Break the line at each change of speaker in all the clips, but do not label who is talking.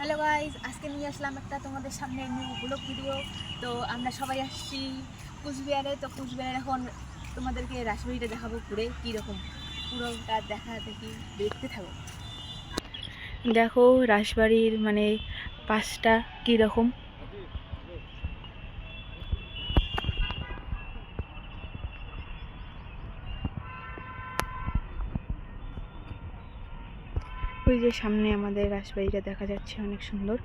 Hello guys আজকে নিয়ে আসলাম একটা তোমাদের সামনে নিউ ব্লগ ভিডিও তো আমরা সবাই আসছি কুচবিহারে। তো কুচবিহারে এখন তোমাদেরকে রাসবাড়িটা দেখাবো ঘুরে কীরকম। পুরোটা দেখা দেখি, দেখতে থাকো। দেখো রাসবাড়ির মানে পাশটা কীরকম। ওই যে সামনে আমাদের রাসবাড়িটা দেখা যাচ্ছে অনেক সুন্দর।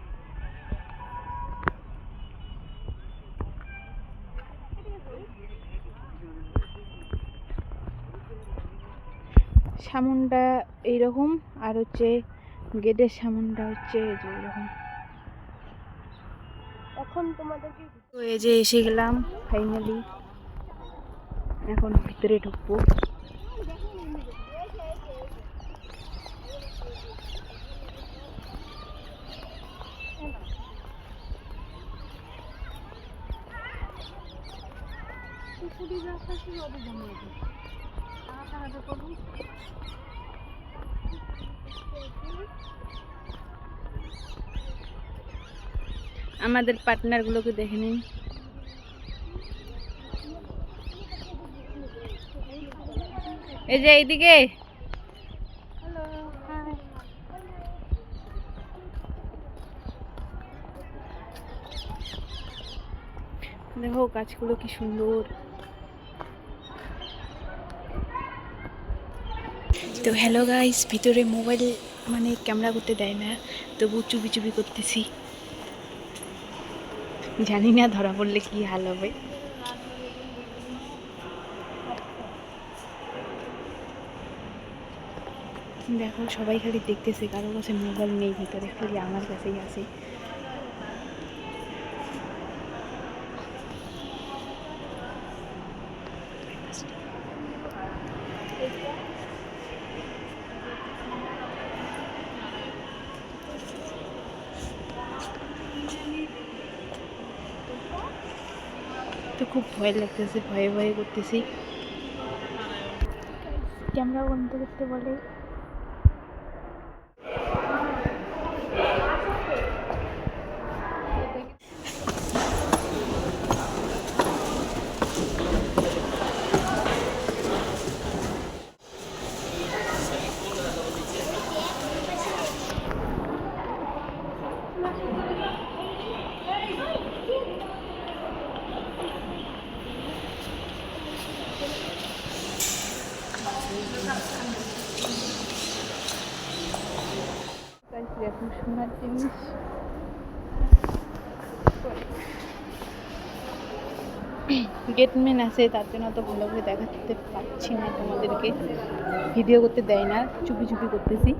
সামনটা এইরকম, আর হচ্ছে গেটের সামনটা হচ্ছে এই
এখন তোমাদেরকে
তো এই যে এসে গেলাম ফাইনালি এখন ভিতরে ঢুকবো।
পুকুরি রাস্তা ছিল ওদের জন্য তাড়াতাড়ি করব
আমাদের পার্টনারগুলোকে দেখে নিন। এই যে এইদিকে। দেখো গাছগুলো কি সুন্দর। তো হ্যালো গাইস ভিতরে মোবাইল মানে ক্যামেরা করতে দেয় না তবু চুপি চুপি করতেছি। জানি না ধরা পড়লে কি হাল হবে। দেখো, সবাই খালি দেখতেছে, কারও কাছে মোবাইল নেই, ভিতরে খালি আমার কাছেই আছে। তো খুব ভয় লাগতেছে ভয়ে ভয়ে করতেছি। ক্যামেরা বন্ধ করতে বলে। জিনিস গেটম্যান আছে, তার জন্য তো ভালো করে দেখাতে পারছি না তোমাদেরকে। ভিডিও করতে দেয় না, চুপি চুপি করতেছি।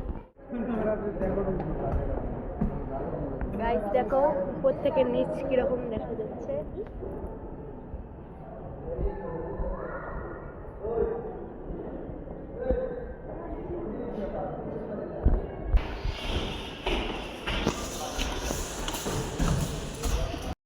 দেখো উপর থেকে নিচ কীরকম দেখা যাচ্ছে।